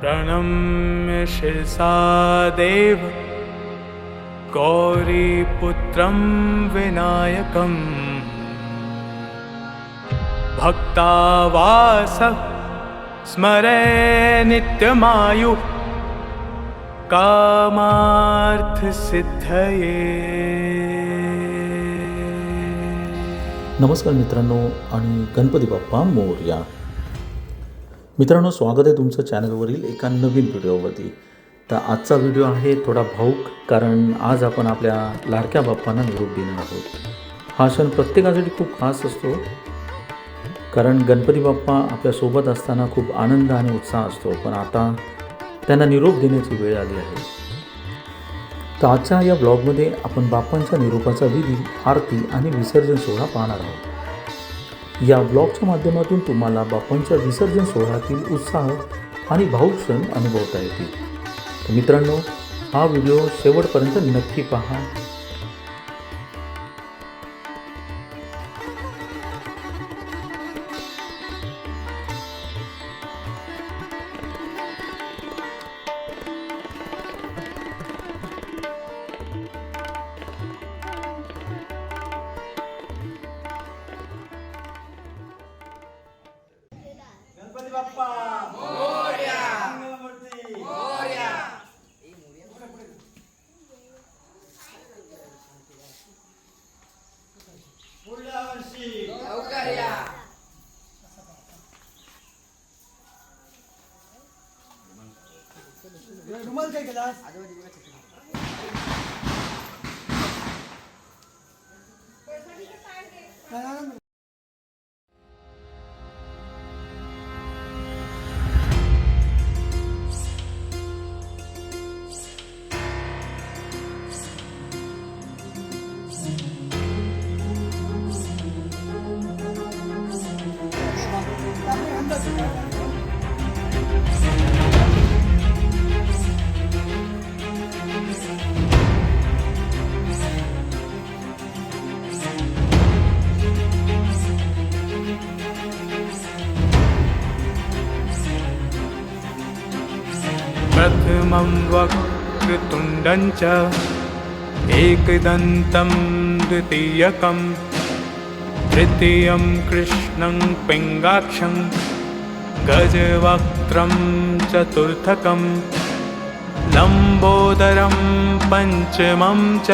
प्रणम्य शिरसा देव गौरीपुत्रं विनायकम् भक्तावास स्मरे नित्यमायुः कामार्थसिद्धये नमस्कार मित्रांनो आणि गणपती बाप्पा मोरया मित्रांनो स्वागत आहे तुमचं चॅनलवरील एका नवीन व्हिडिओवरती. तर आजचा व्हिडिओ आहे थोडा भाऊक कारण आज आपण आपल्या लाडक्या बाप्पांना निरोप देणार आहोत. हा सण प्रत्येकासाठी खूप खास असतो कारण गणपती बाप्पा आपल्यासोबत असताना खूप आनंद आणि उत्साह असतो पण आता त्यांना निरोप देण्याची वेळ आली आहे. तर आजच्या या ब्लॉगमध्ये आपण बाप्पांच्या निरोपाचा विधी आरती आणि विसर्जन सोहळा पाहणार आहोत. या ब्लॉगच्या माध्यमातून तुम्हाला बाप्पांच्या विसर्जन सोहळ्यातील उत्साह आणि भाऊक क्षण अनुभवता येतील. मित्रांनो हा व्हिडिओ शेवटपर्यंत नक्की पहा. रुमाल काय केला आजोबा वक्रतुण्डं च एकदन्तं द्वितीयकं तृतीयं कृष्णं पिङ्गाक्षं गजवक्त्रं चतुर्थकं लम्बोदरं पञ्चमं च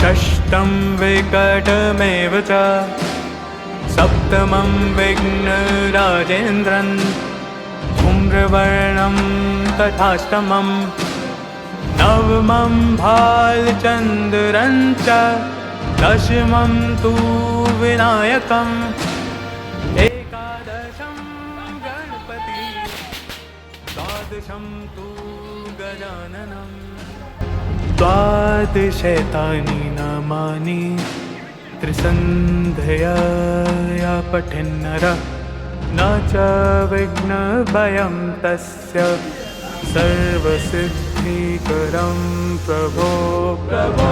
षष्ठं विकटमेव च सप्तमं विघ्नराजेन्द्रन् धूम्रवर्णं तथाष्टमं नवमं भालचन्द्रञ्च दशमं तु विनायकम्। एकादशं गणपति द्वादशं तु गजाननम्। द्वादशैतानि नामानि त्रिसन्ध्यया पठिन्नर। न च विघ्नभयं तस्य सर्वसिद्धिकरं प्रभो प्रभो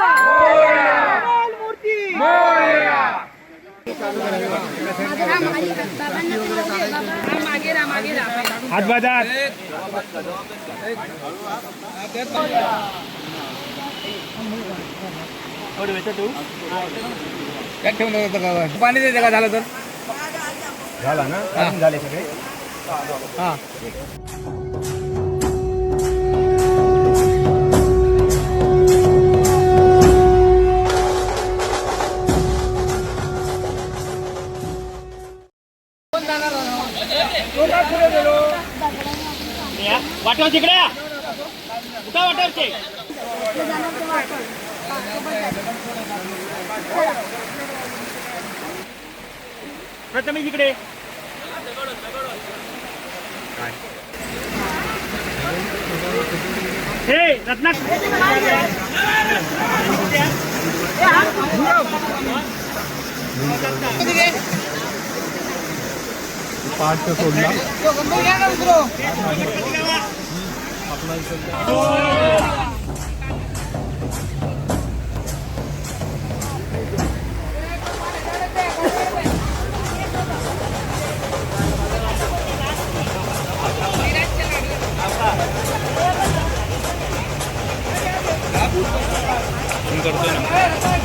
मागे राहा मागे राहा पाणी देते का झालं तर झाला ना अजून झाले सगळे हा वाटव तिकडे. कुठं वाटवचे प्रथमेश इकडे. हे रत्ना पहाटचा सोडला. करतो ना.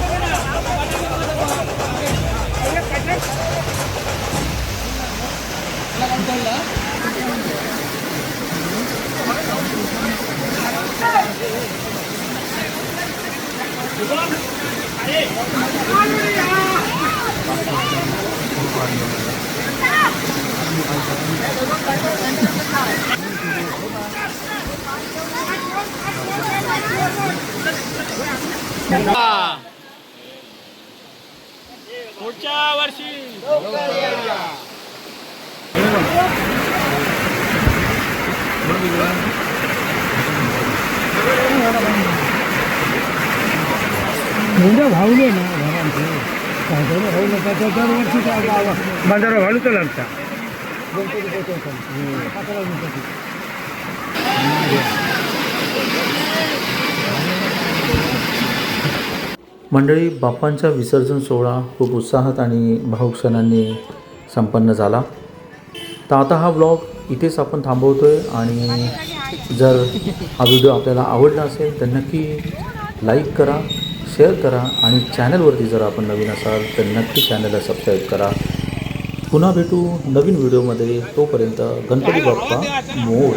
पुढच्या वर्षी बाजारा घालू तर लागता मंडळी बाप्पांचा विसर्जन सोहळा खूप उत्साहात आणि भाऊक क्षणांनी संपन्न झाला. तर आता हा ब्लॉग इथेच आपण थांबवतो आहे आणि जर हा व्हिडिओ आपल्याला आवडला असेल तर नक्की लाईक करा शेअर करा आणि चॅनलवरती जर आपण नवीन असाल तर नक्की चॅनलला सबस्क्राईब करा. पुन्हा भेटू नवीन व्हिडिओमध्ये. तोपर्यंत गणपती बाप्पा मोर